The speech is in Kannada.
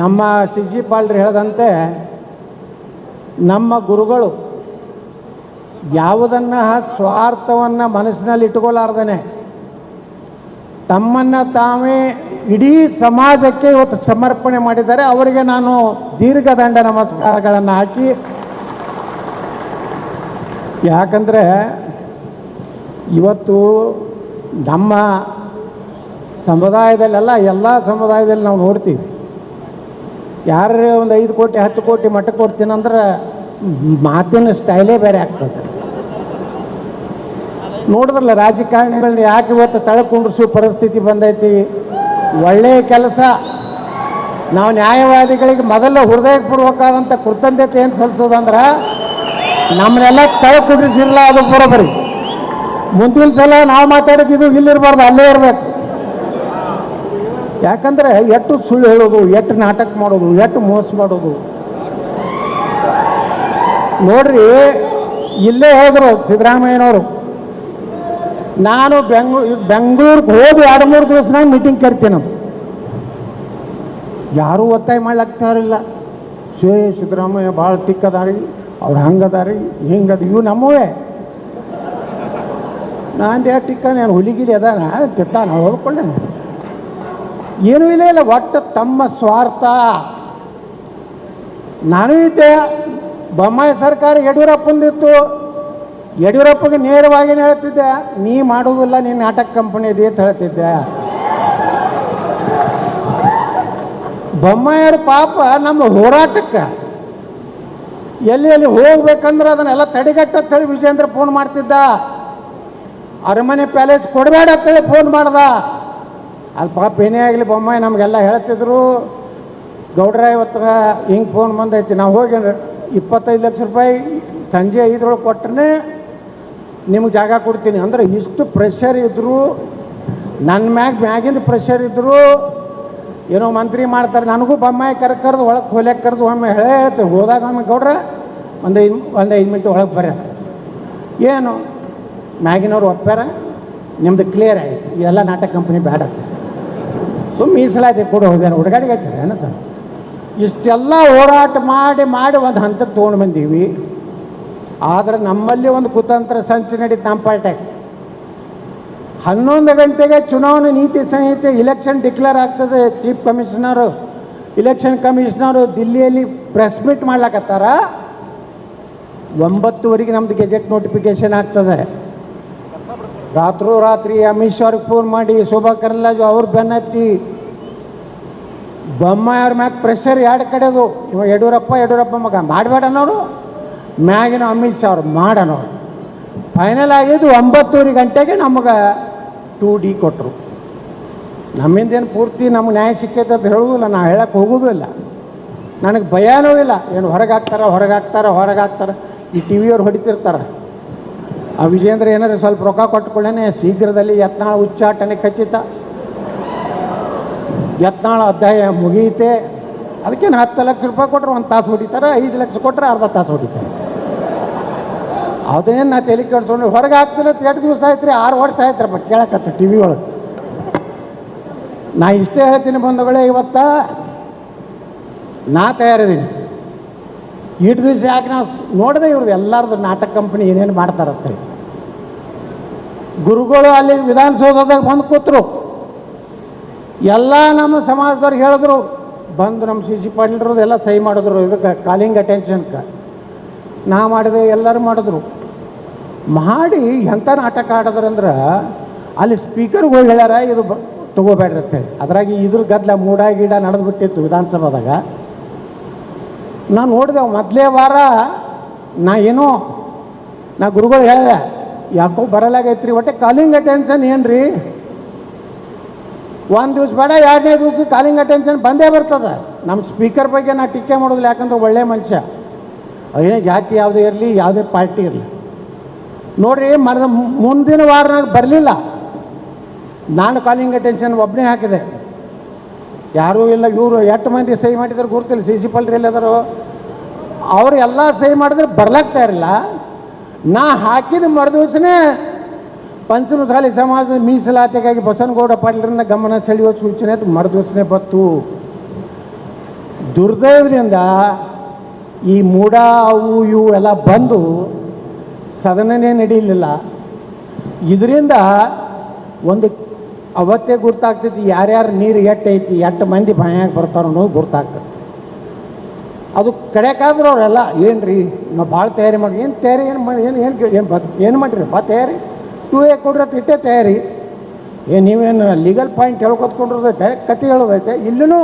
ನಮ್ಮ ಸಿ ಜಿ ಪಾಲ್ರು ಹೇಳದಂತೆ ನಮ್ಮ ಗುರುಗಳು ಯಾವುದನ್ನು ಸ್ವಾರ್ಥವನ್ನು ಮನಸ್ಸಿನಲ್ಲಿ ಇಟ್ಕೊಳ್ಳಾರ್ದೇ ತಮ್ಮನ್ನು ತಾವೇ ಇಡೀ ಸಮಾಜಕ್ಕೆ ಇವತ್ತು ಸಮರ್ಪಣೆ ಮಾಡಿದ್ದಾರೆ. ಅವರಿಗೆ ನಾನು ದೀರ್ಘದಂಡ ನಮಸ್ಕಾರಗಳನ್ನು ಹಾಕಿ, ಯಾಕಂದರೆ ಇವತ್ತು ನಮ್ಮ ಸಮುದಾಯದಲ್ಲೆಲ್ಲ ಎಲ್ಲ ಸಮುದಾಯದಲ್ಲಿ ನಾವು ನೋಡ್ತೀವಿ. ಯಾರೇ ಒಂದು ಐದು ಕೋಟಿ, ಹತ್ತು ಕೋಟಿ ಮಟ್ಟಕ್ಕೆ ಕೊಡ್ತೀನಂದ್ರೆ ಮಾತಿನ ಸ್ಟೈಲೇ ಬೇರೆ ಆಗ್ತದೆ. ನೋಡಿದ್ರಲ್ಲ ರಾಜಕಾರಣಿಗಳನ್ನ ಯಾಕೆ ಇವತ್ತು ತಳ ಕುಂಡ್ರಿಸೋ ಪರಿಸ್ಥಿತಿ ಬಂದೈತಿ? ಒಳ್ಳೆಯ ಕೆಲಸ. ನಾವು ನ್ಯಾಯವಾದಿಗಳಿಗೆ ಮೊದಲು ಹೃದಯಪೂರ್ವಕವಾದಂಥ ಕೃತಜ್ಞತೆ ಏನು ಸಲ್ಲಿಸೋದಂದ್ರೆ ನಮ್ಮನ್ನೆಲ್ಲ ತಳ ಕುಂಡ್ರಿಸಿರಲ್ಲ ಅದು ಬರೋಬರಿ ಮುಂದಿನ ಸಲ ನಾವು ಮಾತಾಡೋದು ಇಲ್ಲಿರಬಾರ್ದು ಅಲ್ಲೇ ಇರಬೇಕು. ಯಾಕಂದ್ರೆ ಎಷ್ಟು ಸುಳ್ಳು ಹೇಳೋದು ಎಷ್ಟು ನಾಟಕ ಮಾಡೋದು ಎಷ್ಟು ಮೋಸ ಮಾಡೋದು. ನೋಡ್ರಿ, ಇಲ್ಲೇ ಹೋದ್ರು ಸಿದ್ದರಾಮಯ್ಯನವರು. ನಾನು ಬೆಂಗ್ಳೂರು ಬೆಂಗಳೂರಿಗೆ ಹೋಗಿ ಎರಡು ಮೂರು ದಿವಸನಾಗ ಮೀಟಿಂಗ್ ಕರಿತೀನಿ ಯಾರೂ ಒತ್ತಾಯ ಮಾಡ್ಲಾಗ್ತಾರಿಲ್ಲ ಶೇ ಸಿದ್ದರಾಮಯ್ಯ ಭಾಳ ಟಿಕ್ ಅದಾರಿ ಅವ್ರು ಹಂಗದಾರಿ, ಹಿಂಗದ ಇವು ನಮ್ಮವೇ ನಾನು ಟಿಕ್ಕ ನಾನು ಹುಲಿಗಿಲಿ ಅದಾನ? ತಿತ್ತಾನ ಹೋದ್ಕೊಳ್ಳೆ ಏನೂ ಇಲ್ಲ ಇಲ್ಲ, ಒಟ್ಟು ತಮ್ಮ ಸ್ವಾರ್ಥ. ನಾನು ಇದ್ದೆ, ಬೊಮ್ಮಾಯಿ ಸರ್ಕಾರ ಯಡಿಯೂರಪ್ಪಂದಿತ್ತು. ಯಡಿಯೂರಪ್ಪಗೆ ನೇರವಾಗಿ ಹೇಳ್ತಿದ್ದೆ, ನೀ ಮಾಡೋದಿಲ್ಲ ನೀನು ನಾಟಕ ಕಂಪನಿ ಇದೆ ಅಂತ ಹೇಳ್ತಿದ್ದೆ. ಬೊಮ್ಮಾಯಿಯವ್ರ ಪಾಪ ನಮ್ಮ ಹೋರಾಟಕ್ಕೆ, ಎಲ್ಲಿ ಎಲ್ಲಿ ಹೋಗ್ಬೇಕಂದ್ರೆ ಅದನ್ನೆಲ್ಲ ತಡೆಗಟ್ಟ ಹೇಳಿ ವಿಜೇಂದ್ರ ಫೋನ್ ಮಾಡ್ತಿದ್ದ. ಅರಮನೆ ಪ್ಯಾಲೇಸ್ ಕೊಡಬೇಡ ಅಂತೇಳಿ ಫೋನ್ ಮಾಡ್ದ. ಅದು ಪಾಪ ಏನೇ ಆಗಲಿ ಬೊಮ್ಮಾಯಿ ನಮಗೆಲ್ಲ ಹೇಳ್ತಿದ್ರು, ಗೌಡ್ರ ಇವತ್ತು ಹಿಂಗೆ ಫೋನ್ ಬಂದೈತಿ, ನಾವು ಹೋಗಿ ಇಪ್ಪತ್ತೈದು ಲಕ್ಷ ರೂಪಾಯಿ ಸಂಜೆ ಐದರೊಳಗೆ ಕೊಟ್ಟರೆ ನಿಮ್ಗೆ ಜಾಗ ಕೊಡ್ತೀನಿ. ಅಂದ್ರೆ ಇಷ್ಟು ಪ್ರೆಷರ್ ಇದ್ದರು ನನ್ನ ಮ್ಯಾಗ ಮ್ಯಾಗಿಂದ ಪ್ರೆಷರ್ ಇದ್ದರು ಏನೋ ಮಂತ್ರಿ ಮಾಡ್ತಾರೆ, ನನಗೂ ಬೊಮ್ಮಾಯಿ ಕರೆ ಕರೆದು ಒಳಗೆ ಹೊಲ್ಯಾಕ ಕರೆದು ಒಮ್ಮೆ ಹೇಳ್ತೇವೆ ಹೋದಾಗ ಒಮ್ಮೆ ಗೌಡ್ರ ಒಂದು ಐದು ಒಂದು ಐದು ಮಿನಿಟ್ ಒಳಗೆ ಬರ್ಯ. ಏನು? ಮ್ಯಾಗಿನವ್ರು ಒಪ್ಪ್ಯಾರ? ನಿಮ್ದು ಕ್ಲಿಯರ್ ಆಯಿತು. ಎಲ್ಲ ನಾಟಕ ಕಂಪ್ನಿ ಬೇಡ ಅಂತ ಸೊ ಮೀಸಲಾತಿ ಕೂಡ ಹೋಗ್ಯಾನ, ಹುಡುಗಾಡಿಗೆ ಹಚ್ಚಾರ ಏನಂತ ಇಷ್ಟೆಲ್ಲ ಹೋರಾಟ ಮಾಡಿ ಮಾಡಿ ಒಂದು ಹಂತಕ್ಕೆ ತೊಗೊಂಡು ಬಂದೀವಿ. ಆದರೆ ನಮ್ಮಲ್ಲಿ ಒಂದು ಕುತಂತ್ರ ಸಂಚು ನಡೀತು ನಮ್ಮ ಪಾರ್ಟ್ಯಾಗ. ಹನ್ನೊಂದು ಗಂಟೆಗೆ ಚುನಾವಣೆ ನೀತಿ ಸಂಹಿತೆ ಇಲೆಕ್ಷನ್ ಡಿಕ್ಲೇರ್ ಆಗ್ತದೆ ಚೀಫ್ ಕಮಿಷನರು ಇಲೆಕ್ಷನ್ ಕಮಿಷನರು ದಿಲ್ಲಿಯಲ್ಲಿ ಪ್ರೆಸ್ ಮೀಟ್ ಮಾಡ್ಲಾಕತ್ತಾರ. ಒಂಬತ್ತುವರೆಗೆ ನಮ್ದು ಗೆಜೆಟ್ ನೋಟಿಫಿಕೇಶನ್ ಆಗ್ತದೆ. ರಾತ್ರೋ ರಾತ್ರಿ ಅಮಿತ್ ಶಾ ಫೋನ್ ಮಾಡಿ, ಶೋಭಾ ಕರಂದ್ಲಾಜು, ಅವ್ರು ಬೆನ್ನತ್ತಿ ಬೊಮ್ಮಾಯಿ ಅವ್ರ ಮ್ಯಾಗ ಪ್ರೆಷರ್ ಎರಡು ಕಡೆದು? ಇವ ಯಡಿಯೂರಪ್ಪ ಯಡಿಯೂರಪ್ಪ ಮಗ, ಮಾಡಬೇಡ ಅನ್ನೋರು, ಮ್ಯಾಗಿನ ಅಮಿತ್ ಶಾ ಅವ್ರು ಮಾಡನೋರು ಫೈನಲ್ ಆಗಿದ್ದು ಒಂಬತ್ತೂವರೆ ಗಂಟೆಗೆ ನಮಗೆ ಟೂ ಡಿ ಕೊಟ್ಟರು ನಮ್ಮಿಂದೇನು ಪೂರ್ತಿ ನಮ್ಗೆ ನ್ಯಾಯ ಸಿಕ್ಕೈತೆ ಅಂತ ಹೇಳುವುದಿಲ್ಲ ನಾ ಹೇಳಕ್ಕೆ ಹೋಗೋದು ಇಲ್ಲ. ನನಗೆ ಭಯನೂ ಇಲ್ಲ, ಏನು ಹೊರಗೆ ಹಾಕ್ತಾರ ಹೊರಗೆ ಹಾಕ್ತಾರ ಹೊರಗೆ ಹಾಕ್ತಾರ. ಈ ಟಿ ವಿಯವ್ರು ಹೊಡಿತಿರ್ತಾರೆ. ಆ ವಿಜೇಂದ್ರ ಏನಾರು ಸ್ವಲ್ಪ ರೊಕ್ಕ ಕೊಟ್ಟುಕೊಳ್ಳೇನೆ, ಶೀಘ್ರದಲ್ಲಿ ಯತ್ನಾಳ ಉಚ್ಚಾಟನೆ ಖಚಿತ. ಯತ್ನಾಳ ಅಧ್ಯಾಯ ಮುಗಿಯುತ್ತೆ. ಅದಕ್ಕೇನು ಹತ್ತು ಲಕ್ಷ ರೂಪಾಯಿ ಕೊಟ್ಟರೆ ಒಂದು ತಾಸು ಹೊಡಿತಾರೆ, ಐದು ಲಕ್ಷ ಕೊಟ್ಟರೆ ಅರ್ಧ ತಾಸು ಹೊಡಿತಾರೆ. ಅದೇನು ನಾ ತೆಲಿ ಕೆಡ್ಸ್ಕೊಂಡು ಹೊರಗೆ ಹಾಕ್ತಿಲ್ಲ ಎರಡು ದಿವಸ ಆಯ್ತು ರೀ, ಆರು ವರ್ಷ ಆಯ್ತ್ರಪ್ಪ ಕೇಳಕತ್ತ ಟಿ ವಿ ಒಳಗೆ. ನಾ ಇಷ್ಟೇ ಹೇಳ್ತೀನಿ ಬಂಧುಗಳೇ, ಇವತ್ತ ನಾ ತಯಾರಿದ್ದೀನಿ. ಇಟ್ಟು ದಿವಸ ಯಾಕೆ ನಾವು ನೋಡಿದೆ ಇವ್ರದ್ದು ಎಲ್ಲರದ್ದು ನಾಟಕ ಕಂಪ್ನಿ ಏನೇನು ಮಾಡ್ತಾರತ್ತೆ ಗುರುಗಳು ಅಲ್ಲಿ ವಿಧಾನಸೌಧದಾಗ ಬಂದು ಕೂತರು. ಎಲ್ಲ ನಮ್ಮ ಸಮಾಜದವ್ರಿಗೆ ಹೇಳಿದ್ರು, ಬಂದು ನಮ್ಮ ಸಿ ಸಿ ಪಾಟೀಲ್ರದ್ದು ಎಲ್ಲ ಸಹಿ ಮಾಡಿದ್ರು, ಇದಕ್ಕೆ ಕಾಲಿಂಗ್ ಅಟೆನ್ಷನ್ಗೆ ನಾ ಮಾಡಿದೆ, ಎಲ್ಲರೂ ಮಾಡಿದ್ರು. ಮಾಡಿ ಎಂಥ ನಾಟಕ ಆಡಿದ್ರಂದ್ರೆ ಅಲ್ಲಿ ಸ್ಪೀಕರ್ಗೆ ಹೋಗಿ ಹೇಳ್ಯಾರ, ಇದು ಬ ತಗೋಬೇಡ್ರಿ ಅಂತೇಳಿ ಅದ್ರಾಗಿ ಇದ್ರ ಗದ್ದಲ ಮೂಡ ಗೀಡ ನಡೆದು ಬಿಟ್ಟಿತ್ತು ವಿಧಾನಸಭಾದಾಗ. ನಾನು ನೋಡಿದೆ, ಮೊದಲೇ ವಾರ ನಾ ಏನೋ, ನಾ ಗುರುಗಳು ಹೇಳಿದೆ, ಯಾಕೋ ಬರಲಾಗೈತ್ರಿ, ಒಟ್ಟೆ ಕಾಲಿಂಗ್ ಅಟೆನ್ಷನ್ ಏನು ರೀ ಒಂದು ದಿವ್ಸ ಬೇಡ, ಎರಡನೇ ದಿವಸ ಕಾಲಿಂಗ್ ಅಟೆನ್ಷನ್ ಬಂದೇ ಬರ್ತದೆ. ನಮ್ಮ ಸ್ಪೀಕರ್ ಬಗ್ಗೆ ನಾ ಟಿಕೆ ಮಾಡೋದಿಲ್ಲ, ಯಾಕಂದ್ರೆ ಒಳ್ಳೆ ಮನುಷ್ಯ. ಏನೇ ಜಾತಿ ಯಾವುದೇ ಇರಲಿ, ಯಾವುದೇ ಪಾರ್ಟಿ ಇರಲಿ. ನೋಡ್ರಿ, ಮರದ ಮುಂದಿನ ವಾರನಾಗ ಬರಲಿಲ್ಲ. ನಾನು ಕಾಲಿಂಗ್ ಅಟೆನ್ಷನ್ ಒಬ್ಬನೇ ಹಾಕಿದೆ. ಯಾರೂ ಇಲ್ಲ, ಇವರು ಎಷ್ಟು ಮಂದಿ ಸಹಿ ಮಾಡಿದ್ರು ಗುರುತಿಲ್ಲ, ಸಿ ಸಿ ಪಲ್ರಿ ಎಲ್ಲದರು ಅವ್ರು ಎಲ್ಲ ಸಹಿ ಮಾಡಿದ್ರೆ ಬರ್ಲಾಗ್ತಾ ಇರಲಿಲ್ಲ. ನಾ ಹಾಕಿದ ಮರುದಿವ್ಸನೇ ಪಂಚಮಸಾಲಿ ಸಮಾಜದ ಮೀಸಲಾತಿಗಾಗಿ ಬಸನಗೌಡ ಪಾಟೀಲರಿಂದ ಗಮನ ಸೆಳೆಯುವ ಸೂಚನೆ ಅದು ಮರುದಿವಸನೆ ಬತ್ತು ದುರ್ದೈವದಿಂದ ಈ ಮೂಡ, ಅವು, ಇವು ಎಲ್ಲ ಬಂದು ಸದನನೇ ನಡೀಲಿಲ್ಲ ಇದರಿಂದ ಒಂದು ಅವತ್ತೇ ಗುರ್ತಾಗ್ತೈತಿ, ಯಾರ್ಯಾರು ನೀರು ಎಟ್ಟು ಐತಿ ಎಷ್ಟು ಮಂದಿ ಬಾಯಾಗ ಬರ್ತಾರ ಅನ್ನೋದು ಗುರ್ತಾಗ್ತೈತಿ ಅದು ಕಡೆಕಾದ್ರೂ ಅವರೆಲ್ಲ ಏನು ರೀ ನಾವು ಭಾಳ ತಯಾರಿ ಮಾಡಿ ಏನು ತಯಾರಿ, ಏನು ಮಾಡಿ ಏನು ಏನು ಏನು ಬತ್, ಏನು ಮಾಡಿರಿ, ಬಾ ತಯಾರಿ. ಟೂ ಎ ಕೊಡ್ರತ್ ಇಟ್ಟೇ ತಯಾರಿ. ಏನು ನೀವೇನು ಲೀಗಲ್ ಪಾಯಿಂಟ್ ಹೇಳ್ಕೊತ್ಕೊಂಡಿರೋದೈತೆ ಕತೆ ಹೇಳೋದೈತೆ ಇಲ್ಲೂ